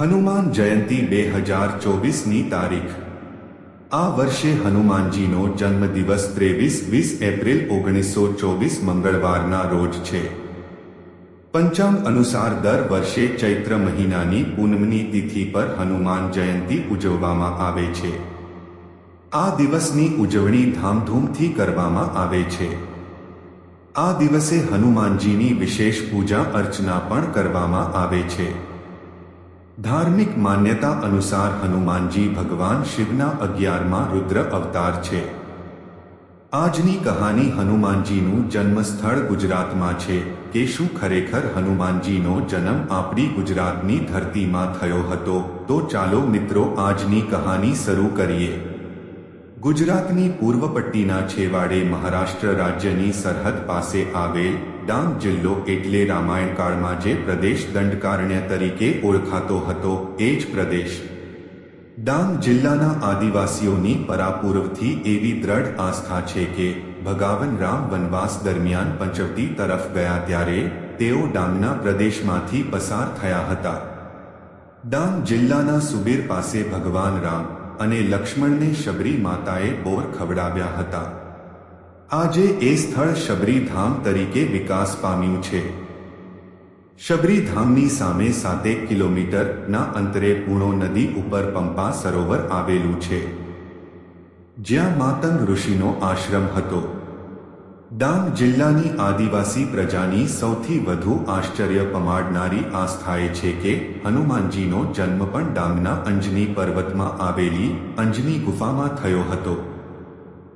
હનુમાન જયંતી બે હજાર ચોવીસની તારીખ. આ વર્ષે હનુમાનજીનો જન્મદિવસ ત્રેવીસ વીસ એપ્રિલ ઓગણીસો ચોવીસ મંગળવારના રોજ છે. પંચાંગ અનુસાર દર વર્ષે ચૈત્ર મહિનાની પૂનમની તિથિ પર હનુમાન જયંતી ઉજવવામાં આવે છે. આ દિવસની ઉજવણી ધામધૂમથી કરવામાં આવે છે. આ દિવસે હનુમાનજીની વિશેષ પૂજા અર્ચના પણ કરવામાં આવે છે. ધાર્મિક માન્યતા અનુસાર હનુમાનજી ભગવાન શિવના અગિયારમાં રુદ્ર અવતાર છે. આજની કહાની હનુમાનજીનું જન્મસ્થળ ગુજરાતમાં છે. કે શું ખરેખર હનુમાનજીનો જન્મ આપણી ગુજરાતની ધરતીમાં થયો હતો. તો ચાલો મિત્રો આજની કહાની શરૂ કરીએ. ગુજરાતની પૂર્વ પટ્ટીના છેવાડે મહારાષ્ટ્ર રાજ્યની સરહદ પાસે આવેલ ડાંગ જિલ્લો એટલે રામાયણ કાળમાં જે પ્રદેશ દંડકારણ્ય તરીકે ઓળખાતો હતો, એ જ પ્રદેશ. ડાંગ જિલ્લાના આદિવાસીઓની પરાપૂર્વથી એવી દ્રઢ આસ્થા છે કે, ભગાવન રામ વનવાસ દરમિયાન પંચવટી તરફ ગયા ત્યારે, તેઓ ડાંગના પ્રદેશમાંથી પસાર થયા હતા. ડાંગ જિલ્લાના સુબીર પાસે ભગવાન રામ અને લક્ષ્મણને શબરી માતાએ બોર ખવડાવ્યા હતા. આજે એ સ્થળ શબરીધામ તરીકે વિકાસ પામ્યું છે. શબરીધામની સામે સાતેક કિલોમીટરના અંતરે પૂણો નદી ઉપર પંપા સરોવર આવેલું છે. જ્યાં માતંગ ઋષિનો આશ્રમ હતો. ડાંગ જિલ્લાની આદિવાસી પ્રજાની સૌથી વધુ આશ્ચર્ય પમાડનારી આસ્થાએ છે કે હનુમાનજીનો જન્મ પણ ડાંગના અંજની પર્વતમાં આવેલી અંજની ગુફામાં થયો હતો.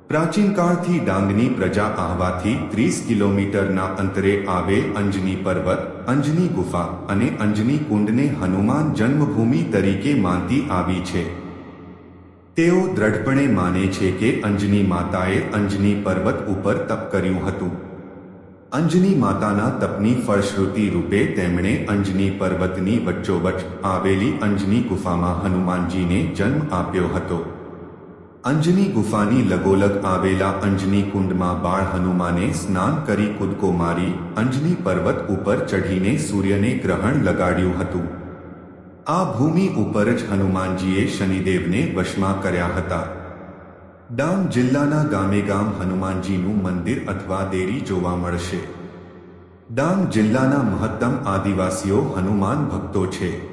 પ્રાચીન કાળથી ડાંગની પ્રજા આહવાથી ત્રીસ કિલોમીટરના અંતરે આવેલ અંજની પર્વત, અંજની ગુફા અને અંજની કુંડને હનુમાન જન્મભૂમિ તરીકે માનતી આવી છે. તેઓ દ્રઢપણે માને છે કે અંજની માતાએ અંજની પર્વત ઉપર તપ કર્યું હતું. અંજની માતાના તપની ફળશ્રુતિ રૂપે તેમણે અંજની પર્વતની વચ્ચોવચ્ચ આવેલી અંજની ગુફામાં હનુમાનજીને જન્મ આપ્યો હતો. અંજની ગુફાની લગોલગ આવેલા અંજની કુંડમાં બાળ હનુમાને સ્નાન કરી કૂદકો મારી અંજની પર્વત ઉપર ચઢીને સૂર્યને ગ્રહણ લગાડ્યું હતું. આ ભૂમિ ઉપર જ હનુમાનજીએ શનિદેવને વશમાં કર્યા હતા. ડાંગ જિલ્લાના ગામે ગામ હનુમાનજીનું મંદિર અથવા દેરી જોવા મળશે. ડાંગ જિલ્લાના મહત્તમ આદિવાસીઓ હનુમાન ભક્તો છે.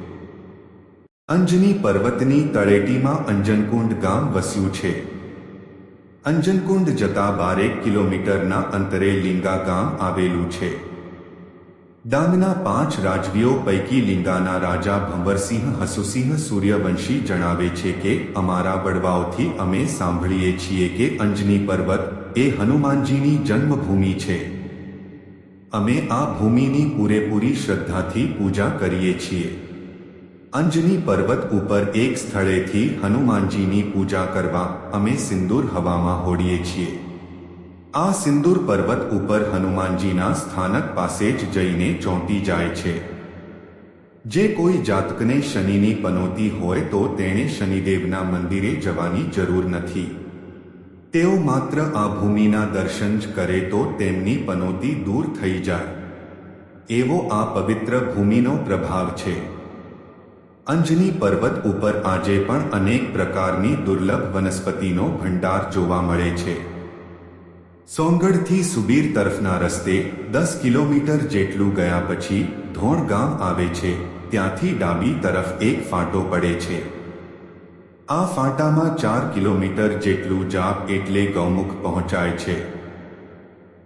અંજની પર્વતની તળેટીમાં અંજનકુંડ ગામ વસ્યું છે. અંજનકુંડ જતા બારેક કિલોમીટરના અંતરે લિંગા ગામ આવેલું છે. ડાંગના પાંચ રાજવીઓ પૈકી લિંગાના રાજા ભંવરસિંહ હસુસિંહ સૂર્યવંશી જણાવે છે કે, અમારા વડવાઓથી અમે સાંભળીએ છીએ કે અંજની પર્વત એ હનુમાનજીની જન્મભૂમિ છે. અમે આ ભૂમિની પૂરેપૂરી શ્રદ્ધાથી પૂજા કરીએ છીએ. અંજની પર્વત ઉપર એક સ્થળેથી હનુમાનજીની પૂજા કરવા અમે સિંદૂર હવામાં હોડીએ છીએ. આ સિંદૂર પર્વત ઉપર હનુમાનજીના સ્થાનક પાસે જ જઈને ચોંટી જાય છે. જે કોઈ જાતકને શનિની પનોતી હોય તો તેણે શનિદેવના મંદિરે જવાની જરૂર નથી. તેઓ માત્ર આ ભૂમિના દર્શન જ કરે તો તેમની પનોતી દૂર થઈ જાય. એવો આ પવિત્ર ભૂમિનો પ્રભાવ છે. અંજની પર્વત ઉપર આજે પણ અનેક પ્રકારની દુર્લભ વનસ્પતિનો ભંડાર જોવા મળે છે. સોનગઢથી સુબીર તરફના રસ્તે દસ કિલોમીટર જેટલું ગયા પછી ધોણ ગામ આવે છે, ત્યાંથી ડાબી તરફ એક ફાંટો પડે છે. આ ફાંટામાં ચાર કિલોમીટર જેટલું જાપ એટલે ગૌમુખ પહોંચાય છે.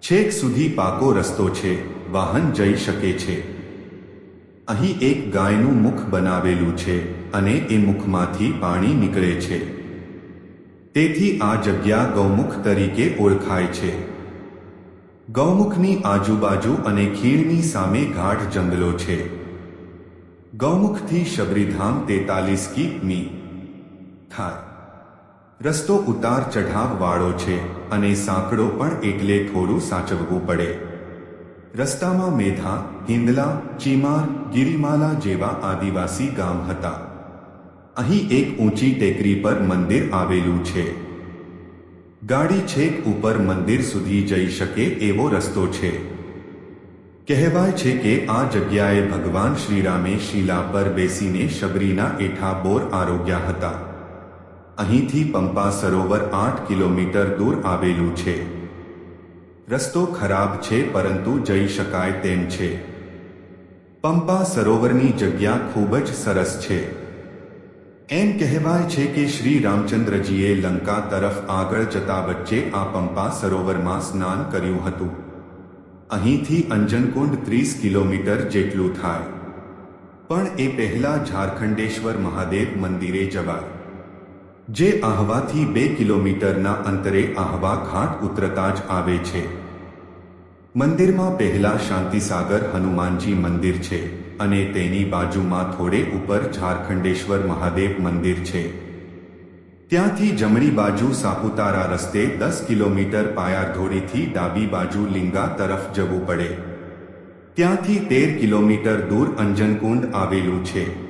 છેક સુધી પાકો રસ્તો છે, વાહન જઈ શકે છે. અહીં એક ગાયનું મુખ બનાવેલું છે અને એ મુખમાંથી પાણી નીકળે છે. તેથી આ જગ્યા ગૌમુખ તરીકે ઓળખાય છે. ગૌમુખની આજુબાજુ અને ખીણની સામે ગાઢ જંગલો છે. ગૌમુખથી શબરીધામ તેતાલીસ કિમી થાય. રસ્તો ઉતાર ચઢાવ વાળો છે અને સાંકડો પણ એટલે થોડું સાચવવું પડે. રસ્તામાં મેધા, હિંદલા, ચીમાર, ગિરિમાલા જેવા આદિવાસી ગામ હતા. અહીં એક ઊંચી ટેકરી પર મંદિર આવેલું છે. ગાડી છેક ઉપર મંદિર સુધી જઈ શકે એવો રસ્તો છે. કહેવાય છે કે આ જગ્યાએ ભગવાન શ્રીરામે શીલા પર બેસીને શબરીના એઠા બોર આરોગ્યા હતા. અહીંથી પંપા સરોવર આઠ કિલોમીટર દૂર આવેલું છે. રસ્તો ખરાબ છે પરંતુ જઈ શકાય તેમ છે. પંપા સરોવરની જગ્યા ખૂબ જ સરસ છે. એમ કહેવાય છે કે શ્રી રામચંદ્રજીએ લંકા તરફ આગળ જતા વચ્ચે આ પંપા સરોવરમાં સ્નાન કર્યું હતું. અહીંથી અંજનકુંડ ત્રીસ કિલોમીટર જેટલું થાય. પણ એ પહેલા ઝારખંડેશ્વર મહાદેવ મંદિરે જવાય. જે આહવાથી બે કિલોમીટરના અંતરે આહવા ઘાટ ઉતરતા જ આવે છે. મંદિરમાં પહેલા શાંતિસાગર હનુમાનજી મંદિર છે અને તેની બાજુમાં થોડે ઉપર ઝારખંડેશ્વર મહાદેવ મંદિર છે. ત્યાંથી જમણી બાજુ સાપુતારા રસ્તે દસ કિલોમીટર પાયારધોરીથી ડાબી બાજુ લિંગા તરફ જવું પડે. ત્યાંથી તેર કિલોમીટર દૂર અંજનકુંડ આવેલું છે.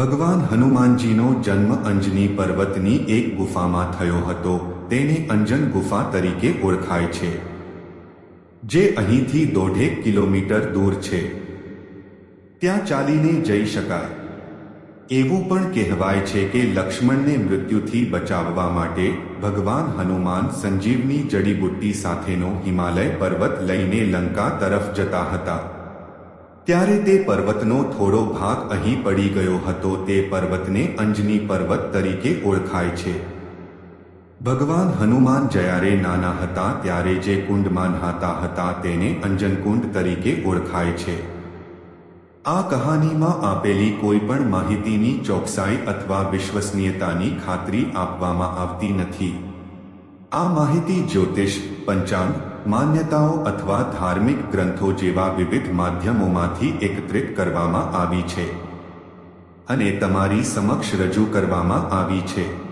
ભગવાન હનુમાનજીનો જન્મ અંજની પર્વતની એક ગુફામાં થયો હતો. તેને અંજન ગુફા તરીકે ઓળખાય છે, જે અહીંથી દોઢેક કિલોમીટર દૂર છે. ત્યાં ચાલીને જઈ શકાય. એવું પણ કહેવાય છે કે લક્ષ્મણને મૃત્યુથી બચાવવા માટે ભગવાન હનુમાન સંજીવની જડીબુટ્ટી સાથેનો હિમાલય પર્વત લઈને લંકા તરફ જતા હતા. ત્યારે તે પર્વતનો થોડો ભાગ અહીં પડી ગયો હતો. તે પર્વતને અંજની પર્વત તરીકે ઓળખાય છે. ભગવાન હનુમાન જયારે નાના હતા ત્યારે જે કુંડમાં નહાતા હતા તેને અંજનકુંડ તરીકે ઓળખાય છે. આ કહાનીમાં આપેલી કોઈ પણ માહિતીની ચોકસાઈ અથવા વિશ્વસનીયતાની ખાતરી આપવામાં આવતી નથી. આ માહિતી જ્યોતિષ, પંચાંગ માન્યતાઓ અથવા ધાર્મિક ગ્રંથો જેવા વિવિધ માધ્યમોમાંથી એકત્રિત કરવામાં આવી છે અને તમારી સમક્ષ રજૂ કરવામાં આવી છે.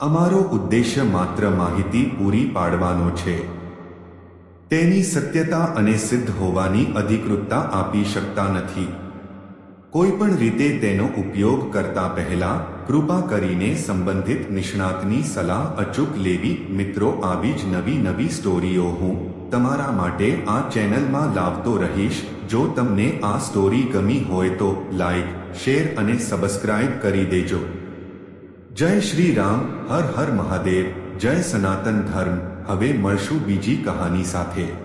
અમારો ઉદ્દેશ્ય માત્ર માહિતી પૂરી પાડવાનો છે. તેની સત્યતા અને સિદ્ધ હોવાની અધિકૃતતા આપી શકતા નથી. કોઈપણ રીતે તેનો ઉપયોગ કરતા પહેલા કૃપા કરીને સંબંધિત નિષ્ણાતની સલાહ અચૂક લેવી મિત્રો આવી જ નવી નવી સ્ટોરીઓ હું તમારા માટે આ ચેનલમાં લાવતો રહીશ. જો તમને આ સ્ટોરી ગમી હોય તો લાઈક, શેર અને સબસ્ક્રાઇબ કરી દેજો. જય શ્રી રામ, હર હર મહાદેવ, જય સનાતન ધર્મ. હવે મળશું બીજી કહાની સાથે.